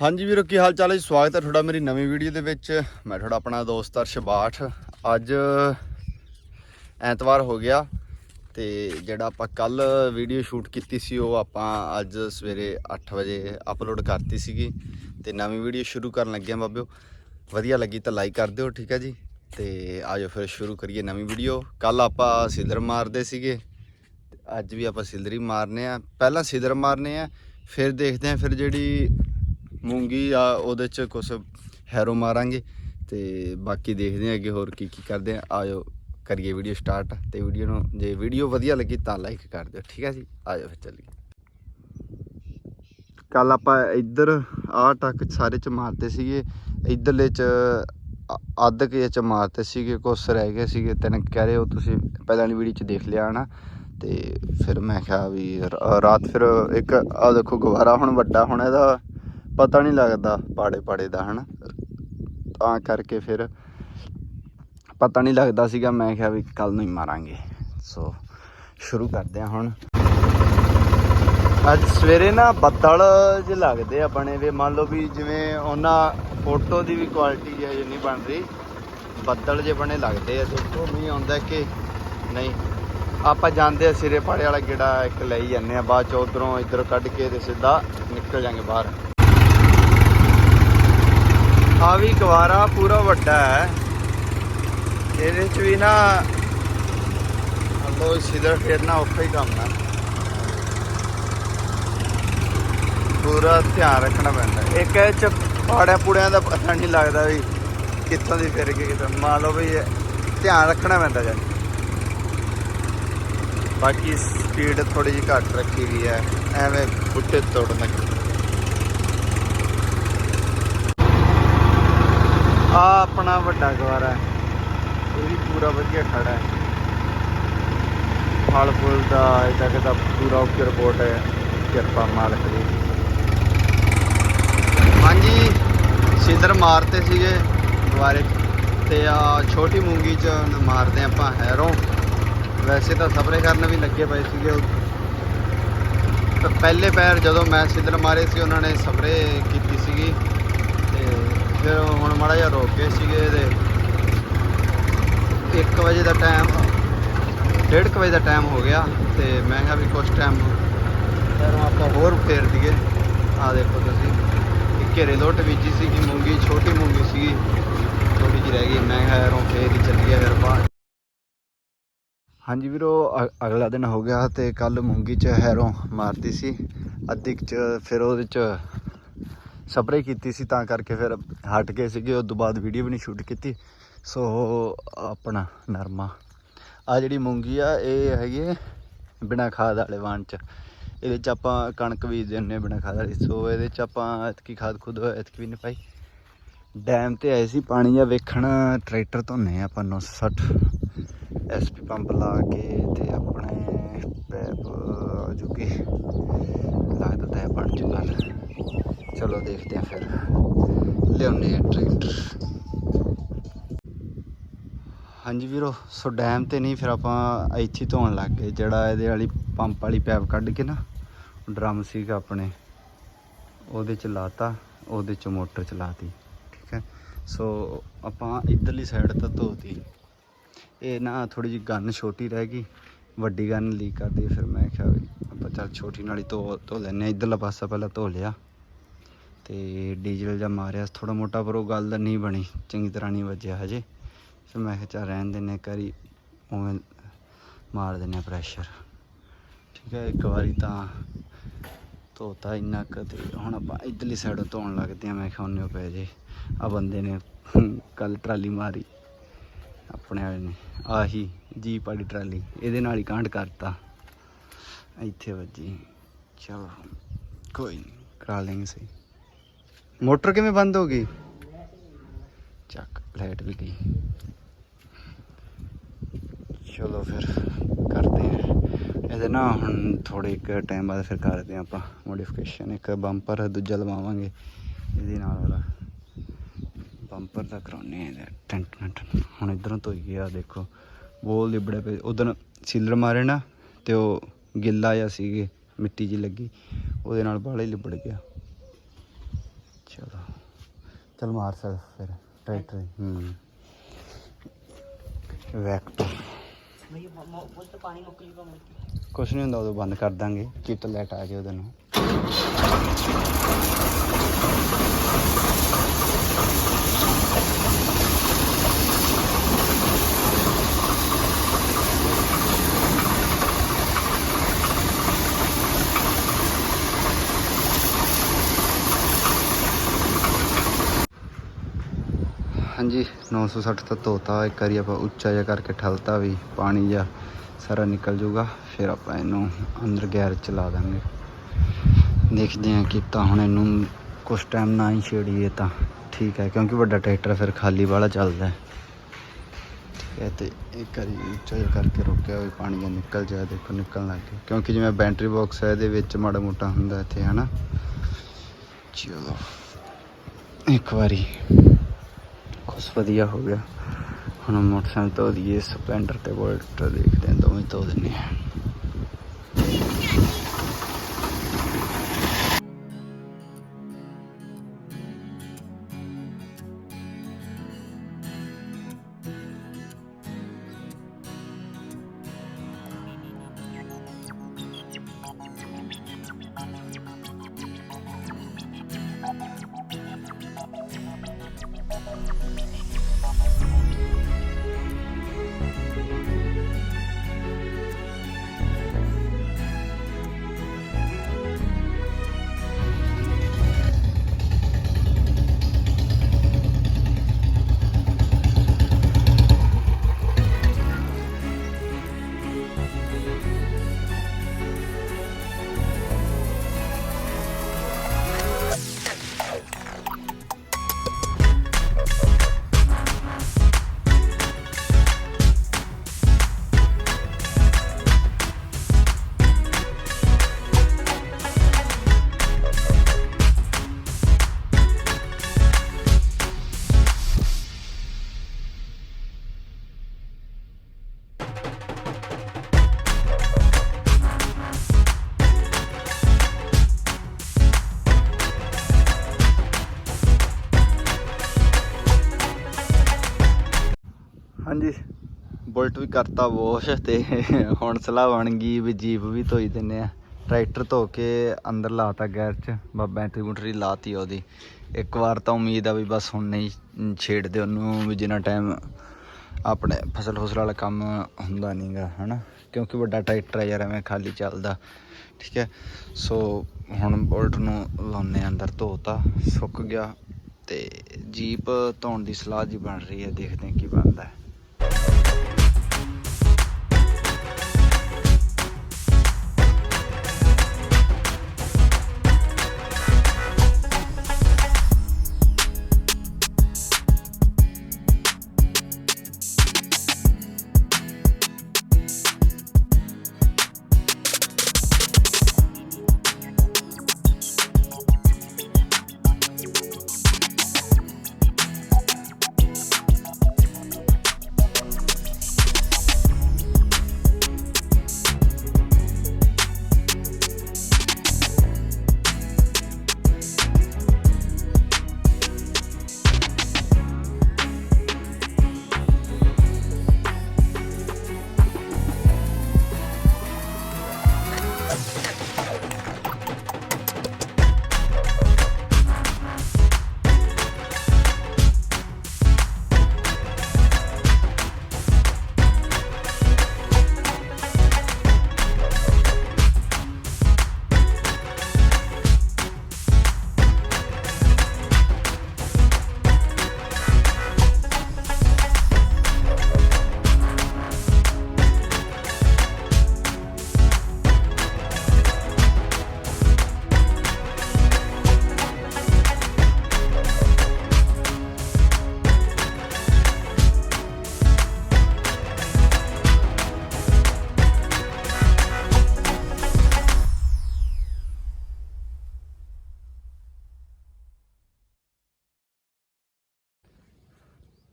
ਹਾਂਜੀ ਵੀਰੋ, ਕੀ ਹਾਲ ਚਾਲ ਹੈ ਜੀ? ਸਵਾਗਤ ਹੈ ਤੁਹਾਡਾ ਮੇਰੀ ਨਵੀਂ ਵੀਡੀਓ ਦੇ ਵਿੱਚ। ਮੈਂ ਤੁਹਾਡਾ ਆਪਣਾ ਦੋਸਤ ਅਰਸ਼ ਬਾਠ ਅੱਜ ਐਤਵਾਰ ਹੋ ਗਿਆ ਤੇ ਜਿਹੜਾ ਆਪਾਂ ਕੱਲ ਵੀਡੀਓ ਸ਼ੂਟ ਕੀਤੀ ਸੀ, ਉਹ ਆਪਾਂ ਅੱਜ ਸਵੇਰੇ 8 ਵਜੇ ਅਪਲੋਡ ਕਰਤੀ ਸੀਗੀ ਤੇ ਨਵੀਂ ਵੀਡੀਓ ਸ਼ੁਰੂ ਕਰਨ ਲੱਗੇ ਆ ਬਾਬਿਓ। ਵਧੀਆ ਲੱਗੀ ਤਾਂ ਲਾਈਕ ਕਰ ਦਿਓ, ਠੀਕ ਹੈ ਜੀ? ਤੇ ਆਜੋ ਫਿਰ ਸ਼ੁਰੂ ਕਰੀਏ ਨਵੀਂ ਵੀਡੀਓ। ਕੱਲ ਆਪਾਂ ਸਿਲਰ ਮਾਰਦੇ ਸੀਗੇ। ਤੇ ਅੱਜ ਵੀ ਆਪਾਂ ਸਿਲਰੀ ਮਾਰਨੇ ਆ। ਪਹਿਲਾਂ ਸਿਲਰ ਮਾਰਨੇ ਆ, ਫਿਰ ਦੇਖਦੇ ਆ ਫਿਰ ਜਿਹੜੀ ਮੂੰਗੀ ਆ, ਉਹਦੇ ਚ ਕੁਝ ਹੈਰੋ ਮਾਰਾਂਗੇ ਤੇ ਬਾਕੀ ਦੇਖਦੇ ਆ ਅੱਗੇ ਹੋਰ ਕੀ ਕੀ ਕਰਦੇ ਆ। ਆਜੋ ਕਰੀਏ ਵੀਡੀਓ ਸਟਾਰਟ ਤੇ ਵੀਡੀਓ ਨੂੰ, ਜੇ ਵੀਡੀਓ ਵਧੀਆ ਲੱਗੀ ਤਾਂ ਲਾਈਕ ਕਰ ਦਿਓ, ਠੀਕ ਹੈ ਜੀ? ਆਜੋ ਫਿਰ ਚੱਲੀਏ। ਕੱਲ ਆਪਾਂ ਇੱਧਰ ਆ ਟੱਕ ਸਾਰੇ ਚ ਮਾਰਤੇ ਸੀਗੇ, ਇੱਧਰਲੇ ਚ ਅੱਧ ਕੇ ਚ ਮਾਰਤੇ ਸੀਗੇ, ਕੁਛ ਰਹਿ ਗਏ ਸੀਗੇ, ਤਿੰਨ ਕਹਿ ਰਹੇ ਹੋ ਤੁਸੀਂ, ਪਹਿਲਾਂ ਵਾਲੀ ਵੀਡੀਓ ਚ ਦੇਖ ਲਿਆ ਨਾ ਤੇ ਫਿਰ ਮੈਂ ਕਿਹਾ ਵੀ ਰਾਤ ਫਿਰ ਇੱਕ ਆ ਦੇਖੋ ਗਵਾਰਾ ਹੁਣ ਵੱਡਾ ਹੁਣ ਇਹਦਾ। ਪਤਾ ਨਹੀਂ ਲੱਗਦਾ ਪਾੜੇ ਪਾੜੇ ਦਾ, ਹਨਾ? ਤਾਂ ਕਰਕੇ ਫਿਰ ਪਤਾ ਨਹੀਂ ਲੱਗਦਾ ਸੀਗਾ, ਮੈਂ ਕਿਹਾ ਵੀ ਕੱਲ ਨੂੰ ਹੀ ਮਾਰਾਂਗੇ। ਸੋ ਸ਼ੁਰੂ ਕਰਦੇ ਹਾਂ ਹੁਣ। ਅੱਜ ਸਵੇਰੇ ਨਾ ਬੱਦਲ ਜੇ ਲੱਗਦੇ ਆ ਬਣੇ ਵੇ। ਮੰਨ ਲਓ ਵੀ ਜਿਵੇਂ ਉਹਨਾਂ ਫੋਟੋ ਦੀ ਵੀ ਕੁਆਲਿਟੀ ਹੈ ਜੇ ਨਹੀਂ ਬਣ ਰਹੀ, ਬੱਦਲ ਜੇ ਬਣੇ ਲੱਗਦੇ ਆ। ਦੇਖੋ, ਮੀਂਹ ਆਉਂਦਾ ਕਿ ਨਹੀਂ। ਆਪਾਂ ਜਾਂਦੇ ਆ ਸਿਰੇ ਪਾੜੇ ਵਾਲਾ ਗੇੜਾ ਇੱਕ ਲਈ ਜਾਂਦੇ ਆ। ਬਾਅਦ ਚ ਉਧਰੋਂ ਇੱਧਰ ਕੱਢ ਕੇ ਤੇ ਸਿੱਧਾ ਨਿਕਲ ਜਾਾਂਗੇ ਬਾਹਰ। ਆ ਵੀ ਗਵਾਰਾ ਪੂਰਾ ਵੱਡਾ ਹੈ। ਇਹਦੇ ਚ ਵੀ ਨਾ ਲੋ ਸਿੱਧਾ ਫੇਰਨਾ ਔਖਾ ਹੀ ਕੰਮ ਹੈ। ਪੂਰਾ ਧਿਆਨ ਰੱਖਣਾ ਪੈਂਦਾ ਇੱਕ ਇਹ ਚ ਪਾੜਿਆ ਪੂੜਿਆਂ ਦਾ ਪਤਾ ਨਹੀਂ ਲੱਗਦਾ ਵੀ ਕਿੱਥੋਂ ਦੀ ਫਿਰ ਕੇ ਕਿਤੇ ਮੰਨ ਲਓ ਵੀ ਧਿਆਨ ਰੱਖਣਾ ਪੈਂਦਾ ਜੀ ਬਾਕੀ ਸਪੀਡ ਥੋੜੀ ਜਿਹੀ ਘੱਟ ਰੱਖੀ ਵੀ ਹੈ। ਐਵੇਂ ਬੁੱਟੇ ਤੋੜਨ ਲੱਗੇ ਆ ਆਪਣਾ ਵੱਡਾ ਗਵਾਰਾ ਹੈ ਇਹ ਵੀ ਪੂਰਾ ਵਧੀਆ ਖੜਾ ਹੈ। ਫਲ ਫੁੱਲ ਦਾ ਇਹ ਤੱਕ ਪੂਰਾ ਉੱਪਰ ਰਿਪੋਰਟ ਹੈ, ਕਿਰਪਾ ਮਾਲਕ ਦੀ। ਹਾਂਜੀ ਸਿੱਧਰ ਮਾਰਤੇ ਸੀਗੇ ਦੁਆਰੇ ਤੇ ਆ ਛੋਟੀ ਮੂੰਗੀ ਚ ਹੁਣ ਮਾਰਦੇ ਆਪਾਂ ਹੈਰੋਂ। ਵੈਸੇ ਤਾਂ ਸਪਰੇ ਕਰਨ ਵੀ ਲੱਗੇ ਪਏ ਸੀਗੇ ਤਾਂ ਪਹਿਲੇ ਪੈਰ ਜਦੋਂ ਮੈਂ ਸਿੱਧਰ ਮਾਰੇ ਸੀ, ਉਹਨਾਂ ਨੇ ਸਪਰੇ ਕੀਤੀ ਸੀਗੀ। ਫਿਰ ਹੁਣ ਮਾੜਾ ਜਿਹਾ ਰੋਕ ਗਏ ਸੀਗੇ ਤੇ 1 ਵਜੇ ਦਾ ਟਾਈਮ 1:30 ਵਜੇ ਦਾ ਟਾਈਮ ਹੋ ਗਿਆ ਤੇ ਮੈਂ ਕਿਹਾ ਵੀ ਕੁਝ ਟਾਈਮ ਫਿਰ ਆਪਾਂ ਹੋਰ ਫੇਰ ਦਈਏ ਆ ਦੇਖੋ ਤੁਸੀਂ ਘੇਰੇ ਲੋਟ ਬੀਜੀ ਸੀਗੀ, ਮੂੰਗੀ, ਛੋਟੀ ਮੂੰਗੀ ਸੀਗੀ ਥੋੜੀ ਜਿਹੀ ਰਹਿ ਗਈ। ਮੈਂ ਕਿਹਾ ਯਾਰੋਂ ਫੇਰ ਹੀ ਚੱਲੀਏ ਫਿਰ ਬਾਅਦ ਹਾਂਜੀ ਵੀਰੋ ਅਗਲਾ ਦਿਨ ਹੋ ਗਿਆ ਤੇ ਕੱਲ ਮੂੰਗੀ ਚ ਹੈਰੋਂ ਮਾਰਤੀ ਸੀ। ਅੱਧੀ ਚ, ਫਿਰ ਉਹਦੇ ਚ ਸਪਰੇ ਕੀਤੀ ਸੀ, ਤਾਂ ਕਰਕੇ ਫਿਰ ਹਟ ਗਏ ਸੀਗੇ। ਉਸ ਤੋਂ ਬਾਅਦ ਵੀਡੀਓ ਵੀ ਨਹੀਂ ਸ਼ੂਟ ਕੀਤੀ। ਸੋ ਆਪਣਾ ਨਰਮਾ। ਆ ਜਿਹੜੀ ਮੂੰਗੀ ਆ, ਇਹ ਹੈਗੀ ਹੈ ਬਿਨਾ ਖਾਦ ਵਾਲੇ ਵਾਣ ਚ। ਇਹਦੇ ਚ ਆਪਾਂ ਕਣਕ ਬੀਜ ਦਿੰਨੇ ਆ ਬਿਨਾ ਖਾਦ ਵਾਲੀ। ਸੋ ਇਹਦੇ ਚ ਆਪਾਂ ਇਤਕੀ ਖਾਦ ਖੁਦ ਐਤਕੀ ਵੀ ਨਹੀਂ ਪਾਈ। ਡੈਮ ਤੇ ਆਏ ਸੀ ਪਾਣੀ ਜਾਂ ਵੇਖਣ। ਟਰੈਕਟਰ ਧੋਨੇ ਆ ਆਪਾਂ 960 ਐਸਪੀ ਪੰਪ ਲਾ ਕੇ ਤੇ ਆਪਣੇ ਪੈਪ ਜੋ ਕਿ ਲੱਗਦਾ ਤਾਂ ਇਹ ਬਣ ਜੂਗਾ ਚਲੋ ਦੇਖਦੇ ਆ ਫਿਰ ਲਿਆਉਨੇ ਆ ਟਰੈਕਟਰ। ਹਾਂਜੀ ਵੀਰੋ, ਸੋ ਡੈਮ ਤੇ ਨਹੀਂ, ਫਿਰ ਆਪਾਂ ਇੱਥੇ ਧੋਣ ਲੱਗ ਗਏ। ਜਿਹੜਾ ਇਹਦੇ ਵਾਲੀ ਪੰਪ ਵਾਲੀ ਪੈਪ ਕੱਢ ਕੇ ਨਾ ਡਰਮ ਸੀਗਾ ਆਪਣੇ। ਉਹਦੇ ਚ ਲਾਤਾ, ਉਹਦੇ ਚ ਮੋਟਰ ਚਲਾਤੀ, ਠੀਕ ਹੈ? ਸੋ ਆਪਾਂ ਇਧਰਲੀ ਸਾਈਡ ਤਾਂ ਧੋਤੀ। ਇਹ ਨਾ ਥੋੜੀ ਜਿਹੀ ਗਨ ਛੋਟੀ ਰਹਿ ਗਈ। ਵੱਡੀ ਗਨ ਲੀਕ ਕਰਦੀ ਫਿਰ ਮੈਂ ਕਿਹਾ ਵੀ ਆਪਾਂ ਚੱਲ ਛੋਟੀ ਨਾਲ ਹੀ ਧੋ ਧੋ ਲੈਨੇ ਆ ਇਧਰਲਾ ਪਾਸਾ ਪਹਿਲਾਂ ਧੋ ਲਿਆ। ਤੇ ਡੀਜ਼ਲ ਜਾਂ ਮਾਰਿਆ ਥੋੜਾ ਮੋਟਾ ਪਰ ਉਹ ਗੱਲ ਤਾਂ ਨਹੀਂ ਬਣੀ। ਚੰਗੀ ਤਰ੍ਹਾਂ ਨਹੀਂ ਵੱਜਿਆ ਹਜੇ। ਫਿਰ ਮੈਂ ਕਿਹਾ ਚੱਲ ਰਹਿਣ ਦਿੰਨੇ ਕਰੀ ਉਵੇਂ ਮਾਰ ਦਿੰਨੇ ਪ੍ਰੈਸ਼ਰ ਠੀਕ ਹੈ, ਇੱਕ ਵਾਰੀ ਤਾਂ ਧੋਤਾ ਇੰਨਾ ਕੁ ਤੇ ਹੁਣ ਆਪਾਂ ਇਧਰਲੀ ਸਾਈਡ ਧੋਣ ਲੱਗਦੇ ਆ ਮੈਂ ਕਿਹਾ ਉਹਨੇ ਪੈ ਜੇ। ਆ ਬੰਦੇ ਨੇ ਕੱਲ ਟਰਾਲੀ ਮਾਰੀ। ਆਪਣੇ ਵਾਲੇ ਨੇ। ਆਹੀ ਜੀ ਵਾਲੀ ਟਰਾਲੀ। ਇਹਦੇ ਨਾਲ ਹੀ ਕਾਂਡ ਕਰਤਾ। ਇੱਥੇ ਵੱਜੀ। ਚਲੋ, ਕੋਈ ਨਹੀਂ। ਕਰਾ ਲੈਂਗੇ ਸਹੀ। ਮੋਟਰ ਕਿਵੇਂ ਬੰਦ ਹੋ ਗਈ? ਚੱਕ, ਲਾਈਟ ਵੀ ਗਈ। ਚਲੋ ਫਿਰ, ਕਰਦੇ ਆ। ਇਹਦੇ ਨਾ ਹੁਣ ਥੋੜੇ ਇੱਕ ਟਾਈਮ ਬਾਅਦ ਫਿਰ ਕਰਦੇ ਆ ਆਪਾਂ ਮੋਡੀਫਿਕੇਸ਼ਨ ਇੱਕ ਬੰਪਰ ਦੂਜਾ ਲਵਾਵਾਂਗੇ। ਇਹਦੇ ਨਾਲ ਵਾਲਾ। ਬੰਪਰ ਦਾ ਕਰਾਉਨੇ ਆ ਇਹਦਾ। ਟੈਂਟ ਟੈਂਟ ਹੁਣ ਇਧਰੋਂ ਧੋਈ ਗਿਆ, ਦੇਖੋ। ਬੋਲ ਲਿਬੜੇ ਪਏ। ਉਦੋਂ ਸੀਲਰ ਮਾਰੇ ਨਾ, ਤੇ ਉਹ ਗਿੱਲਾ ਜਿਹਾ ਸੀਗੇ, ਮਿੱਟੀ ਜੀ ਲੱਗੀ। ਉਹਦੇ ਨਾਲ ਬਾਹਲਾ ਹੀ ਲਿਬੜ ਗਿਆ। ਚਲ ਮਾਰ ਸਰ ਫਿਰ ਟਰੈਕਟਰ ਹੂੰ। ਵੈਕਟਰ। ਤਾਂ ਪਾਣੀ ਮੁੱਕ ਜੂਗਾ ਮੁੜ ਕੇ। ਕੁਛ ਨਹੀਂ ਹੁੰਦਾ ਉਦੋਂ ਬੰਦ ਕਰ ਦਾਂਗੇ। ਕਿਟ ਲੈਟ ਆ ਜੇ ਉਹਦੇ ਨੂੰ ਹਾਂਜੀ 960 ਤਾਂ ਧੋਤਾ, ਇੱਕ ਵਾਰੀ ਆਪਾਂ ਉੱਚਾ ਜਿਹਾ ਕਰਕੇ ਠਲਤਾ ਵੀ, ਪਾਣੀ ਜਿਹਾ ਸਾਰਾ ਨਿਕਲ ਜਾਊਗਾ, ਫਿਰ ਆਪਾਂ ਇਹਨੂੰ ਅੰਦਰ ਗੈਰ ਚਲਾ ਦਾਂਗੇ। ਦੇਖਦੇ ਹਾਂ ਕੀਤਾ ਹੁਣ ਇਹਨੂੰ ਕੁਛ ਟਾਈਮ ਨਾ ਹੀ ਛੇੜੀਏ ਤਾਂ। ਠੀਕ ਹੈ, ਕਿਉਂਕਿ ਵੱਡਾ ਟਰੈਕਟਰ ਫਿਰ ਖਾਲੀ ਵਾਲਾ ਚੱਲਦਾ ਠੀਕ ਹੈ, ਤੇ ਇੱਕ ਵਾਰੀ ਉੱਚਾ ਜਿਹਾ ਕਰਕੇ ਰੋਕਿਆ ਵੀ ਪਾਣੀ ਜਿਹਾ ਨਿਕਲ ਜਾਏ, ਦੇਖੋ ਨਿਕਲਣ ਲੱਗ ਗਿਆ। ਕਿਉਂਕਿ ਜਿਵੇਂ ਬੈਟਰੀ ਬਾਕਸ ਹੈ, ਇਹਦੇ ਵਿੱਚ ਮਾੜਾ ਮੋਟਾ ਹੁੰਦਾ ਇੱਥੇ, ਹਨਾ? ਚਲੋ, ਇੱਕ ਵਾਰੀ। ਬਸ ਵਧੀਆ ਹੋ ਗਿਆ। ਹੁਣ ਮੋਟਰਸਾਈਕਲ ਧੋ ਦਈਏ ਸਪਲੈਂਡਰ ਤੇ ਬੁਲਟ ਦੇਖਦੇ ਹਾਂ, ਦੋਵੇਂ ਧੋ ਦਿੰਨੇ ਆ ਹਾਂਜੀ। ਬੁਲਟ ਵੀ ਕਰਤਾ ਵਾਸ਼ ਤੇ ਹੁਣ ਸਲਾਹ ਬਣ ਗਈ ਵੀ ਜੀਪ ਵੀ ਧੋਈ ਦਿੰਨੇ ਆ। ਟਰੈਕਟਰ ਧੋ ਕੇ ਅੰਦਰ ਲਾਤਾ ਗੈਰ ਚ ਬਾ ਬੈਟਰੀ ਬੁਟਰੀ ਲਾਤੀ ਉਹਦੀ। ਇੱਕ ਵਾਰ ਤਾਂ ਉਮੀਦ ਆ ਵੀ ਬਸ ਹੁਣ ਨਹੀਂ ਛੇੜਦੇ ਉਹਨੂੰ ਵੀ ਜਿੰਨਾ ਟਾਈਮ ਆਪਣੇ ਫਸਲ ਫਸਲ ਵਾਲਾ ਕੰਮ ਹੁੰਦਾ ਨਹੀਂਗਾ ਹਨਾ? ਕਿਉਂਕਿ ਵੱਡਾ ਟਰੈਕਟਰ ਆ ਯਾਰ, ਐਵੇਂ ਖਾਲੀ ਚੱਲਦਾ, ਠੀਕ ਹੈ? ਸੋ ਹੁਣ ਬੁਲਟ ਨੂੰ ਲਾਉਨੇ ਆ ਅੰਦਰ ਧੋਤਾ, ਸੁੱਕ ਗਿਆ ਤੇ ਜੀਪ ਧੋਣ ਦੀ ਸਲਾਹ ਜੀ ਬਣ ਰਹੀ ਹੈ, ਦੇਖਦੇ ਹਾਂ ਕੀ ਬਣਦਾ ਹੈ। Bye.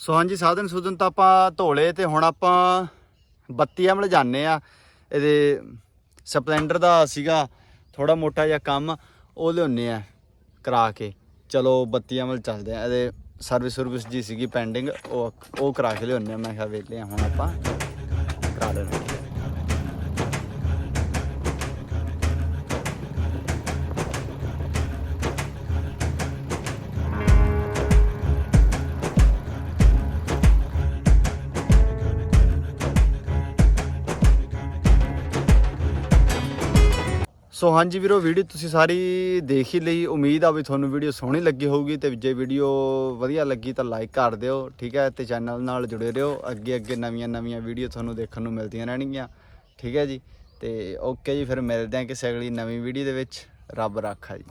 ਸੋ ਹਾਂਜੀ, ਸਾਧਨ ਸੁਧਨ ਤਾਂ ਆਪਾਂ ਧੋਲੇ ਤੇ ਹੁਣ ਆਪਾਂ ਬੱਤੀ ਵਾਲੇ ਜਾਂਦੇ ਆ ਇਹਦੇ ਸਪਲੈਂਡਰ ਦਾ ਸੀਗਾ ਥੋੜਾ ਮੋਟਾ ਜਿਹਾ ਕੰਮ, ਉਹ ਲਿਆਉਨੇ ਆ ਕਰਾ ਕੇ। ਚਲੋ ਬੱਤੀ ਵੱਲ ਚੱਲਦੇ ਆ ਇਹਦੇ ਸਰਵਿਸ ਸਰਵਿਸ ਜੀ ਸੀਗੀ ਪੈਂਡਿੰਗ ਉਹ ਉਹ ਕਰਾ ਕੇ ਲਿਆਉਂਦੇ ਆ ਮੈਂ ਕਿਹਾ ਵੇਲੇ ਆ ਹੁਣ ਆਪਾਂ ਕਰਾ ਲੈਣਾ ਸੋ ਹਾਂਜੀ ਵੀਰੋ, ਵੀਡੀਓ ਤੁਸੀਂ ਸਾਰੀ ਦੇਖ ਹੀ ਲਈ। ਉਮੀਦ ਆ ਵੀ ਤੁਹਾਨੂੰ ਵੀਡੀਓ ਸੋਹਣੀ ਲੱਗੀ ਹੋਊਗੀ ਤੇ ਜੇ ਵੀਡੀਓ ਵਧੀਆ ਲੱਗੀ ਤਾਂ ਲਾਈਕ ਕਰ ਦਿਓ, ਠੀਕ ਹੈ? ਤੇ ਚੈਨਲ ਨਾਲ ਜੁੜੇ ਰਹੋ। ਅੱਗੇ ਅੱਗੇ ਨਵੀਆਂ ਨਵੀਆਂ ਵੀਡੀਓ ਤੁਹਾਨੂੰ ਦੇਖਣ ਨੂੰ ਮਿਲਦੀਆਂ ਰਹਿਣਗੀਆਂ, ਠੀਕ ਹੈ ਜੀ? ਤੇ ਓਕੇ ਜੀ, ਫਿਰ ਮਿਲਦੇ ਹਾਂ ਕਿਸੇ ਅਗਲੀ ਨਵੀਂ ਵੀਡੀਓ ਦੇ ਵਿੱਚ। ਰੱਬ ਰਾਖਾ ਜੀ।